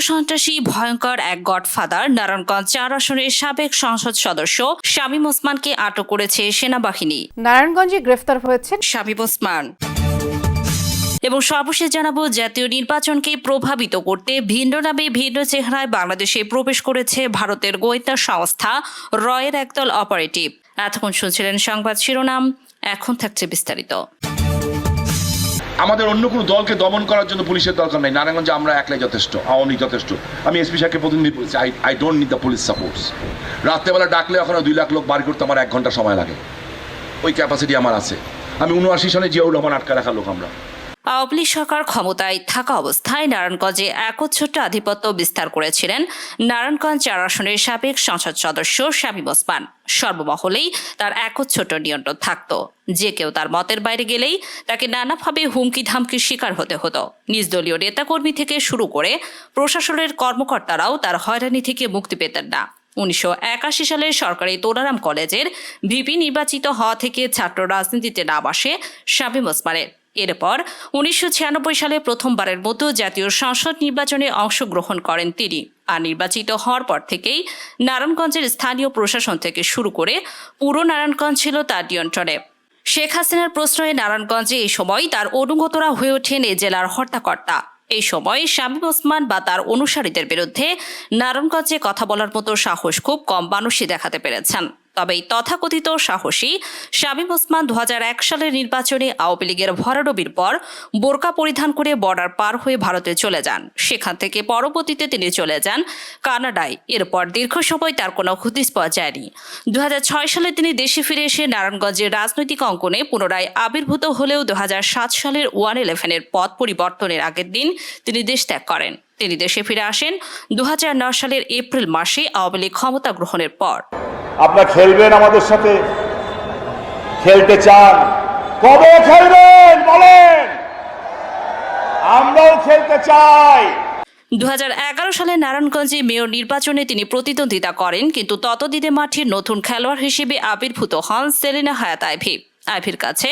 সন্ত্রাসী ভয়ঙ্কর এক গডফাদার নারায়ণগঞ্জ চার আসনের সাবেক সংসদ সদস্য শামীম ওসমানকে আটক করেছে সেনাবাহিনী। নারায়ণগঞ্জে গ্রেফতার হয়েছেন শামীম ওসমান। এবং সর্বশেষ জানাব জাতীয় নির্বাচনকে প্রভাবিত করতে ভিন্ন নামে ভিন্ন চেহারায় বাংলাদেশে প্রবেশ করেছে ভারতের গোয়েন্দা সংস্থা রয়ের একদল অপারেটিভ। এতক্ষণ শুনছিলেন সংবাদ শিরোনাম এখন থাকছে বিস্তারিত। আমাদের অন্য কোনো দলকে দমন করার জন্য পুলিশের দরকার নেই। নারায়ণগঞ্জে আমরা একলাই যথেষ্ট, আওয়ামী যথেষ্ট। আমি এসপি সাহেবকে প্রতিনিধি বলছি I I don't need the police supports রাত্রেবেলা ডাকলে ওখানে দুই লাখ লোক বার করতে আমার এক ঘণ্টা সময় লাগে। ওই ক্যাপাসিটি আমার আছে। আমি উনআশি সনে জিয়াউর রহমান আটকা রাখা লোক আমরা। আওয়ামী লীগ সরকার ক্ষমতায় থাকা অবস্থায় নারায়ণগঞ্জে একচ্ছত্র আধিপত্য বিস্তার করেছিলেন নারায়ণগঞ্জ চার আসনের সাবেক সংসদ সদস্য শামীম ওসমান। সর্বমহলেই তার একচ্ছত্র নিয়ন্ত্রণ থাকত। যে কেউ তার মতের বাইরে গেলেই তাকে নানাভাবে হুমকি ধামকির শিকার হতে হতো। নিজ দলীয় নেতাকর্মী থেকে শুরু করে প্রশাসনের কর্মকর্তারাও তার হয়রানি থেকে মুক্তি পেতেন না। উনিশশো একাশি সালে সরকারি তোলারাম কলেজের ভিপি নির্বাচিত হওয়া থেকে ছাত্র রাজনীতিতে নাম আসে শামীম ওসমানের। এরপর উনিশশো ছিয়ানব্বই সালে প্রথমবারের মতো জাতীয় সংসদ নির্বাচনে অংশগ্রহণ করেন তিনি। আর নির্বাচিত হওয়ার পর থেকেই নারায়ণগঞ্জের স্থানীয় প্রশাসন থেকে শুরু করে পুরো নারায়ণগঞ্জ ছিল তার নিয়ন্ত্রণে। শেখ হাসিনার প্রশ্নে নারায়ণগঞ্জে এই সময় তার অনুগতরা হয়ে ওঠেন এ জেলার হর্তাকর্তা। এই সময় শামীম ওসমান বা তার অনুসারীদের বিরুদ্ধে নারায়ণগঞ্জে কথা বলার মতো সাহস খুব কম মানুষই দেখাতে পেরেছেন। তবে এই তথাকথিত সাহসী শামীম ওসমান দু হাজার এক সালের নির্বাচনে আওয়ামী লীগের ভরাডবির পর বোরকা পরিধান করে বর্ডার পার হয়ে ভারতে চলে যান। সেখান থেকে পরবর্তীতে তিনি চলে যান কানাডায়। এরপর দীর্ঘ সময় তার কোনো হদিস পাওয়া যায়নি। দু সালে তিনি দেশে ফিরে এসে নারায়ণগঞ্জের রাজনৈতিক অঙ্গনে পুনরায় আবির্ভূত হলেও দু হাজার সাত সালের ওয়ান ইলেভেনের পথ পরিবর্তনের আগের দিন তিনি দেশ ত্যাগ করেন। তিনি দেশে ফিরে আসেন দু সালের এপ্রিল মাসে আওয়ামী লীগ ক্ষমতা গ্রহণের পর। আপনারা খেলবেন আমাদের সাথে? খেলতে চান? কবে খেলবেন? বলেন! আমরাও খেলতে চাই! দু হাজার এগারো সালে নারায়ণগঞ্জে মেয়র নির্বাচনে তিনি প্রতিদ্বন্দ্বিতা করেন, কিন্তু ততদিনে মাঠের নতুন খেলোয়াড় হিসেবে আবির্ভূত হন সেলিনা হায়াত আইভি। আইভির কাছে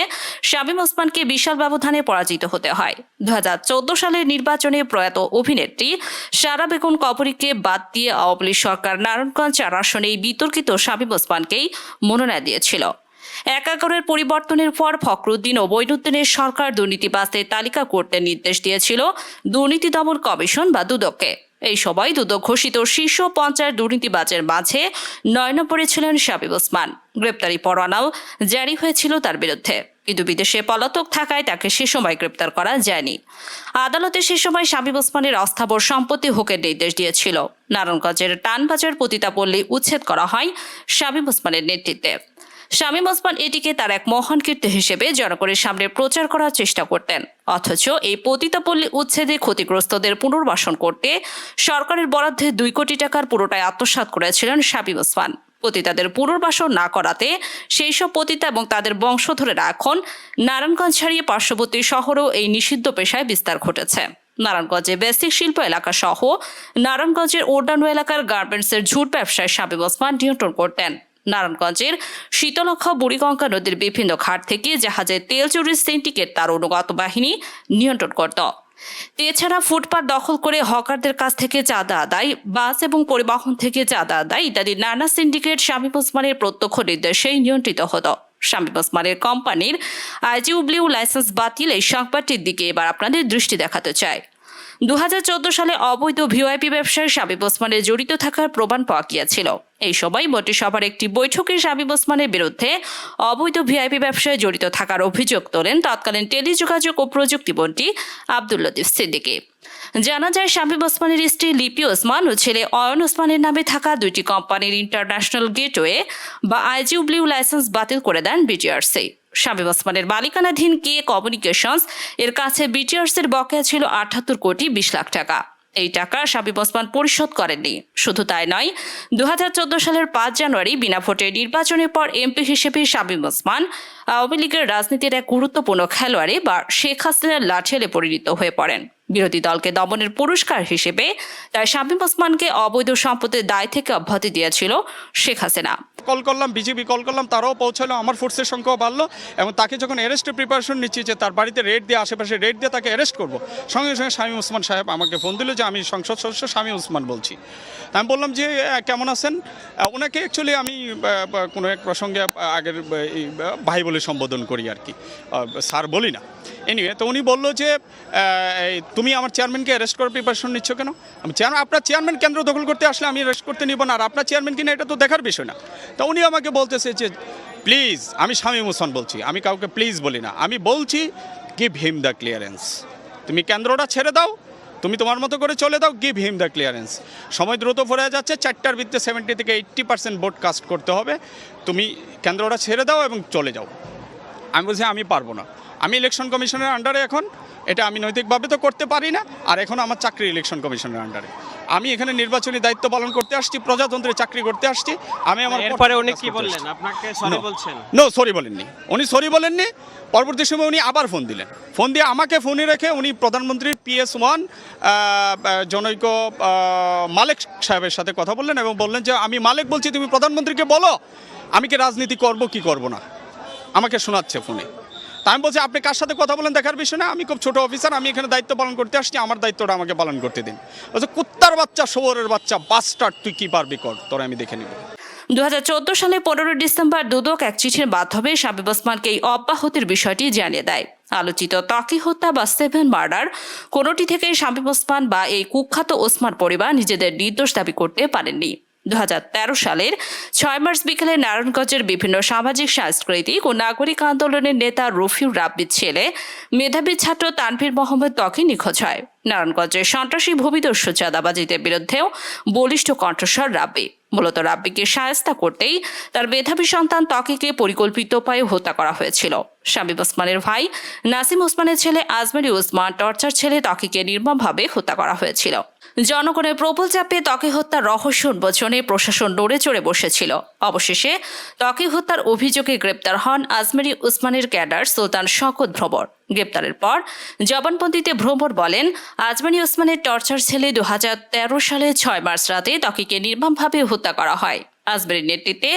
শামীম ওসমানকে বিশাল ব্যবধানে পরাজিত হতে হয়। দুহাজার চোদ্দ সালের নির্বাচনে প্রয়াত অভিনেত্রী সারা বেগুন কবরীকে বাদ দিয়ে আওয়ামী লীগ সরকার নারায়ণগঞ্জ চার আসনে বিতর্কিত শামীম ওসমানকেই মনোনয়ন দিয়েছিল। একাগরের পরিবর্তনের পর ফখরুদ্দিন ও বৈনুদ্দিনের সরকার দুর্নীতিবাজদের তালিকা করতে নির্দেশ দিয়েছিল দুর্নীতি দমন কমিশন বা দুদককে। এই সময় দুদক ঘোষিত শীর্ষ পঞ্চায়েত দুর্নীতিবাজের মাঝে নয় নম্বরে ছিলেন শাবিব ওসমান। গ্রেপ্তারি পরোয়ানাও জারি হয়েছিল তার বিরুদ্ধে। কিন্তু বিদেশে পলাতক থাকায় তাকে সে সময় গ্রেপ্তার করা যায়নি। আদালতে সে সময় শাবিব ওসমানের অস্থাবর সম্পত্তি হোকের নির্দেশ দিয়েছিল। নারায়ণগঞ্জের টানবাজার পতিতাপল্লী উচ্ছেদ করা হয় শাবিব ওসমানের নেতৃত্বে। শামীম ওসমান এটিকে তার এক মহান কীর্তি হিসেবে জনগণের সামনে প্রচার করার চেষ্টা করতেন। অথচ এই পতিতাপল্লী উচ্ছেদে ক্ষতিগ্রস্তদের পুনর্বাসন করতে সরকারের বরাদ্দে দুই কোটি টাকার পুরোটাই আত্মসাৎ করেছিলেন শামীম ওসমান। পতিতাদের পুনর্বাসন না করাতে সেই সব পতিতা এবং তাদের বংশধরেরা এখন নারায়ণগঞ্জ ছাড়িয়ে পার্শ্ববর্তী শহরেও এই নিষিদ্ধ পেশায় বিস্তার ঘটেছে। নারায়ণগঞ্জে বেসিক শিল্প এলাকা সহ নারায়ণগঞ্জের ওর্ডানো এলাকার গার্মেন্টসের ঝুট ব্যবসায় শাবিব ওসমান নিয়ন্ত্রণ করতেন। নারায়ণগঞ্জের শীতলক্ষা বুড়িগঙ্গা নদীর বিভিন্ন ঘাট থেকে জাহাজের তেল চুরির সিন্ডিকেট তার অনুগত বাহিনী নিয়ন্ত্রণ করত। এছাড়া ফুটপাত দখল করে হকারদের কাছ থেকে চাঁদা আদায়, বাস এবং পরিবহন থেকে চাঁদা আদায় ইত্যাদি নানা সিন্ডিকেট শামীম ওসমানের প্রত্যক্ষ নির্দেশেই নিয়ন্ত্রিত হতো। শামীম ওসমানের কোম্পানির আইজিউব্লিউ লাইসেন্স বাতিল এই সংবাদটির দিকে এবার আপনাদের দৃষ্টি দেখাতে চাই। দু হাজার চোদ্দ সালে অবৈধ ভিওআইপি ব্যবসায় শাবিব ওসমানের জড়িত থাকার প্রমাণ পাওয়া গিয়েছিল। এই সময় মন্ত্রিসভার একটি বৈঠকে শাবিব ওসমানের বিরুদ্ধে অবৈধ ভিআইপি ব্যবসায় জড়িত থাকার অভিযোগ তোলেন তৎকালীন টেলিযোগাযোগ ও প্রযুক্তি মন্ত্রী আব্দুল সিদ্দিকী। জানা যায় শাবিব ওসমানের স্ত্রী লিপি ওসমান ও ছেলে অয়ন ওসমানের নামে থাকা দুইটি কোম্পানির ইন্টারন্যাশনাল গেটওয়ে বা আইজিউব্লিউ লাইসেন্স বাতিল করে দেন বিটিআরসি। শাবিব ওসমানের মালিকানাধীন কে কমিউনিকেশনস, এর কাছে বিটিআরস এর বকেয়া ছিল আটাত্তর কোটি বিশ লাখ টাকা। এই টাকা শাবিব ওসমান পরিশোধ করেননি। শুধু তাই নয় দু সালের পাঁচ জানুয়ারি বিনা ভোটে নির্বাচনের পর এমপি হিসেবে শাবিব ওসমান আওয়ামী লীগের রাজনীতির এক গুরুত্বপূর্ণ খেলোয়াড়ে বা শেখ হাসিনার লাঠিয়ালে পরিণত হয়ে পড়েন। বিরোধী দলকে দমনের পুরস্কার হিসেবে তার শামীম ওসমানকে অবৈধ সম্পত্তির দায় থেকে অব্যাহতি দিয়েছিল শেখ হাসিনা। কল করলাম, বিজেপি কল করলাম, তারাও পৌঁছালো, আমার ফোর্সের সংখ্যাও বাড়লো এবং তাকে যখন অ্যারেস্টের প্রিপারেশন নিচ্ছি যে তার বাড়িতে রেড দিয়ে, আশেপাশে রেড দিয়ে তাকে অ্যারেস্ট করব, সঙ্গে সঙ্গে শামীম ওসমান সাহেব আমাকে ফোন দিল যে আমি সংসদ সদস্য শামীম ওসমান বলছি। আমি বললাম যে কেমন আছেন? ওনাকে অ্যাকচুয়ালি আমি কোনো এক প্রসঙ্গে আগের ভাই বলে সম্বোধন করি আর কি। স্যার বলি না। এনিওয়ে তো উনি বলল যে তুমি আমার চেয়ারম্যানকে অ্যারেস্ট করার প্রিপারেশন নিচ্ছ কেন? আমি চেয়ারম্যান আপনার চেয়ারম্যান কেন্দ্র দখল করতে আসলে আমি অ্যারেস্ট করতে নিব না, আর আপনার চেয়ারম্যান কিনা এটা তো দেখার বিষয় না। তা উনি আমাকে বলতেছে যে প্লিজ আমি স্বামী হোসেন বলছি, আমি কাউকে প্লিজ বলি না। আমি বলছি গিভ হিম দ্য ক্লিয়ারেন্স তুমি কেন্দ্রটা ছেড়ে দাও, তুমি তোমার মতো করে চলে দাও গিভ হিম দ্য ক্লিয়ারেন্স সময় দ্রুত ফুরে যাচ্ছে, চারটার ভিত্তিতে সেভেন্টি থেকে এইট্টি পার্সেন্ট ভোট কাস্ট করতে হবে। তুমি কেন্দ্রটা ছেড়ে দাও এবং চলে যাও। আমি বলছি, আমি পারব না। আমি ইলেকশন কমিশনের আন্ডারে এখন। এটা আমি নৈতিকভাবে তো করতে পারি না আর এখন আমার চাকরি ইলেকশন কমিশনের আন্ডারে আমি এখানে নির্বাচনী দায়িত্ব পালন করতে আসছি প্রজাতন্ত্রের চাকরি করতে আসছি। আমি আমার এরপরে উনি কি বললেন? আপনাকে সরি বলছেন? নো সরি বলেননি। উনি সরি বলেননি। পরবর্তী সময় উনি আবার ফোন দিলেন। ফোন দিয়ে আমাকে ফোনে রেখে উনি প্রধানমন্ত্রী পিএস ওয়ান জনৈক মালেক সাহেবের সাথে কথা বললেন এবং বললেন যে আমি মালেক বলছি তুমি প্রধানমন্ত্রীকে বলো। আমি কি রাজনীতি করব কি করব না? আমাকে শোনাচ্ছে ফোনে তা আমি বলছি, আপনি কার সাথে কথা বলেন দেখার বিষয় না? আমি খুব ছোট অফিসার আমি এখানে দায়িত্ব পালন করতে আসছি, আমার দায়িত্বটা আমাকে পালন করতে দিন। বলছে, কুত্তার বাচ্চা শোবরের বাচ্চা বাস্টার তুই কি পারবি কর? তোরা আমি দেখে নিব। দু হাজার চোদ্দ সালে পনেরো ডিসেম্বর দুদক এক চিঠির মাধ্যমে শাবিব ওসমানকে এই অব্যাহতির বিষয়টি জানিয়ে দেয়। আলোচিত তাকি হত্যা বা সেভেন মার্ডার কোনোটি থেকে শাবিব ওসমান বা এই কুখ্যাত ওসমান পরিবার নিজেদের নির্দোষ দাবি করতে পারেননি। দু হাজার তেরো সালের ছয় মার্চ বিকেলে নারায়ণগঞ্জের বিভিন্ন সামাজিক, সাংস্কৃতিক ও নাগরিক আন্দোলনের নেতা রফিউর রাব্বির ছেলে, মেধাবী ছাত্র তানভীর মোহাম্মদ ত্বকি নিখোঁজ হয়। নারায়ণগঞ্জের সন্ত্রাসী ভূমিদস্যু চাঁদাবাজিদের বিরুদ্ধেও বলিষ্ঠ কণ্ঠস্বর রাব্বি। মূলত রাব্বিকে সায়স্তা করতেই তার মেধাবী সন্তান ত্বকিকে পরিকল্পিত উপায়ে হত্যা করা হয়েছিল। শাবিব ওসমানের ভাই নাসিম ওসমানের ছেলে আজমেরি ওসমান টর্চার ছেলে ত্বকিকে নির্মমভাবে হত্যা করা হয়েছিল। জনগণের প্রবল চাপে ত্বকি হত্যার রহস্য উন্মোচনে প্রশাসন নড়ে চড়ে বসেছিল। অবশেষে ত্বকি হত্যার অভিযোগে গ্রেপ্তার হন আজমেরি উসমানের ক্যাডার সুলতান শকত ভ্রমর। গ্রেপ্তারের পর জবানবন্দিতে ভ্রমর বলেন আজমানি ওসমানের টর্চার ছেলে দু হাজার তেরো সালে ছয় মার্চ রাতে ত্বকিকে নির্মমভাবে হত্যা করা হয়। আজমেরির নেতৃত্বে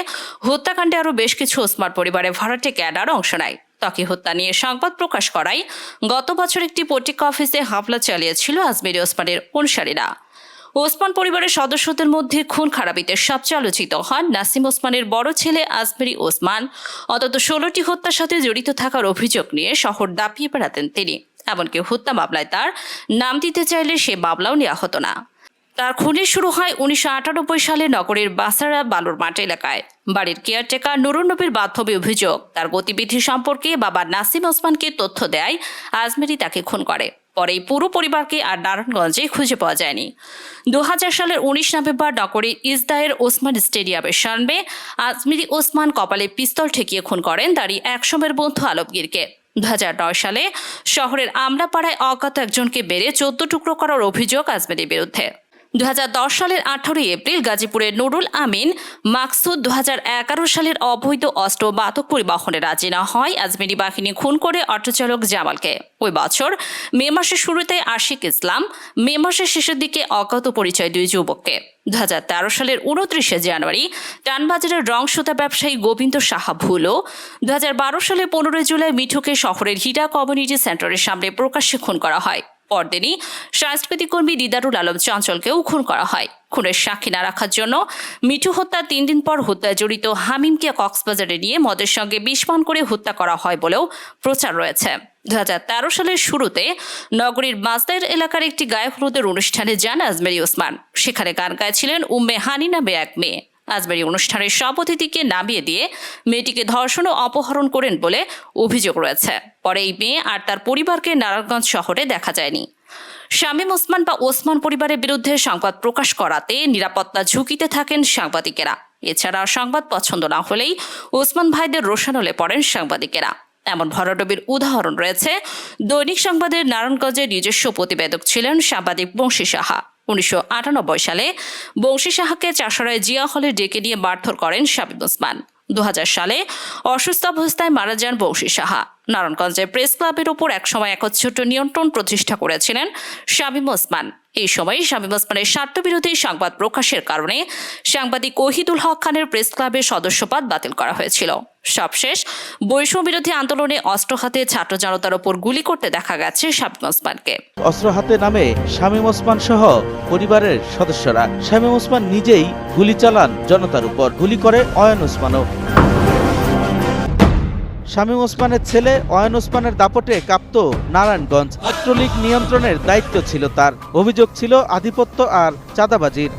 হত্যাকাণ্ডে আরও বেশ কিছু ওসমান পরিবারের ভাড়াটে ক্যাডার অংশ নেয়। ত্বকি হত্যা নিয়ে সংবাদ প্রকাশ করায় গত বছর একটি পত্রিকা অফিসে হামলা চালিয়েছিল আজমেরি ওসমানের অনুসারীরা। ওসমান পরিবারের সদস্যদের মধ্যে খুন খারাপিতে সবচেয়ে আলোচিত হন নাসিম ওসমানের বড় ছেলে আজমেরি ওসমান। অন্তত ষোলোটি হত্যার সাথে জড়িত থাকার অভিযোগ নিয়ে শহর দাপিয়ে বেড়াতেন তিনি। এমনকি হত্যা মামলায় তার নাম দিতে চাইলে সে মামলাও নেওয়া হতো না। তার খুনি শুরু হয় উনিশশো আটানব্বই সালে নগরের বাসারা বালুর মাঠ এলাকায়। বাড়ির কেয়ারটেকার নুরুন নবীর বান্ধবী অভিযোগ, তার গতিবিধি সম্পর্কে বাবা নাসিম ওসমানকে তথ্য দেয়, আজমেরি তাকে খুন করে। পরে পুরো পরিবারকে আর নারায়ণগঞ্জে খুঁজে পাওয়া যায়নি। দু হাজার সালের উনিশ নভেম্বর নগরীর ইসদায়ের ওসমান স্টেডিয়ামের সামনে আজমিরি ওসমান কপালে পিস্তল ঠেকিয়ে খুন করেন তারই একসময়ের বন্ধু আলমগীরকে। দু হাজার নয় সালে শহরের আমলাপাড়ায় অজ্ঞাত একজনকে বেড়ে চোদ্দ টুকরো করার অভিযোগ আজমেরির বিরুদ্ধে। দু হাজার দশ সালের আঠারোই এপ্রিল গাজীপুরের নুরুল আমিন, মাকসুদ দুহাজার এগারো সালের অবৈধ অস্ত্র মাদক পরিবহনে রাজি না হয়। আজমেরি বাহিনী খুন করে অটোচালক জামালকে। ওই বছর মে মাসের শুরুতে আশিক ইসলাম, মে মাসের শেষের দিকে অজ্ঞাত পরিচয় দুই যুবককে। দুহাজার তেরো সালের উনত্রিশে জানুয়ারি টানবাজারের রং সুতা ব্যবসায়ী গোবিন্দ সাহা ভুলো দু হাজার বারো সালে পনেরোই জুলাই মিঠুকে শহরের হিরা কমিউনিটি সেন্টারের সামনে প্রকাশ্যে খুন করা হয়। পরদিনই সাংস্কৃতিক কর্মী দিদারুল আলম চঞ্চলকেও খুন করা হয়। খুনের সাক্ষী না রাখার জন্য মিঠু হত্যার তিন দিন পর হত্যায় জড়িত হামিমকে কক্সবাজারে নিয়ে মদের সঙ্গে বিস্ফোরণ করে হত্যা করা হয় বলেও প্রচার রয়েছে। দু হাজার তেরো সালের শুরুতে নগরীর মাসদার এলাকার একটি গায়ে হলুদের অনুষ্ঠানে যান আজমেরি ওসমান। সেখানে গান গাইছিলেন উম্মে হানি নামে এক মেয়ে। আজমেরি অনুষ্ঠানের সব অতিথিকে নামিয়ে দিয়ে মেয়েটিকে ধর্ষণ ও অপহরণ করেন বলে অভিযোগ রয়েছে। পরে এই মেয়ে আর তার পরিবারকে নারায়ণগঞ্জ শহরে দেখা যায়নি। শামীম ওসমান বা ওসমান পরিবারের বিরুদ্ধে সংবাদ প্রকাশ করাতে নিরাপত্তা ঝুঁকিতে থাকেন সাংবাদিকেরা। এছাড়া সংবাদ পছন্দ না হলেই ওসমান ভাইদের রোশানলে পড়েন সাংবাদিকেরা। এমন ভরাডবির উদাহরণ রয়েছে। দৈনিক সংবাদের নারায়ণগঞ্জের নিজস্ব প্রতিবেদক ছিলেন সাংবাদিক বংশী সাহা। উনিশশো আটানব্বই সালে বংশী সাহাকে চাষারায় জিয়া হলে ডেকে নিয়ে মারধর করেন শাবিব ওসমান। দু হাজার সালে অসুস্থ অবস্থায় মারা যান বংশী সাহা। নারায়ণগঞ্জের প্রেস ক্লাবের উপর একসময় একচ্ছুট নিয়ন্ত্রণ প্রতিষ্ঠা করেছিলেন শামীম ওসমান। এই সময় শামীম ওসমানের স্বার্থবিরোধী সংবাদ প্রকাশের কারণে সাংবাদিক ওহিদুল হক খানের প্রেস ক্লাবের সদস্যপদ বাতিল করা হয়েছিল। সবশেষ, বৈষম্য বিরোধী আন্দোলনে অস্ত্র হাতে ছাত্র জনতার ওপর গুলি করতে দেখা গেছে শামীম ওসমানকে অস্ত্র হাতে নামে শামীম ওসমান সহ পরিবারের সদস্যরা। শামীম ওসমান নিজেই গুলি চালান জনতার উপর। গুলি করে অয়ন ওসমানও শামীম ওসমানের ছেলে অয়ন ওসমানের দাপটে কাঁপত নারায়ণগঞ্জ। ছাত্রলীগ নিয়ন্ত্রণের দায়িত্ব ছিল তার। অভিযোগ ছিল আধিপত্য আর চাঁদাবাজির।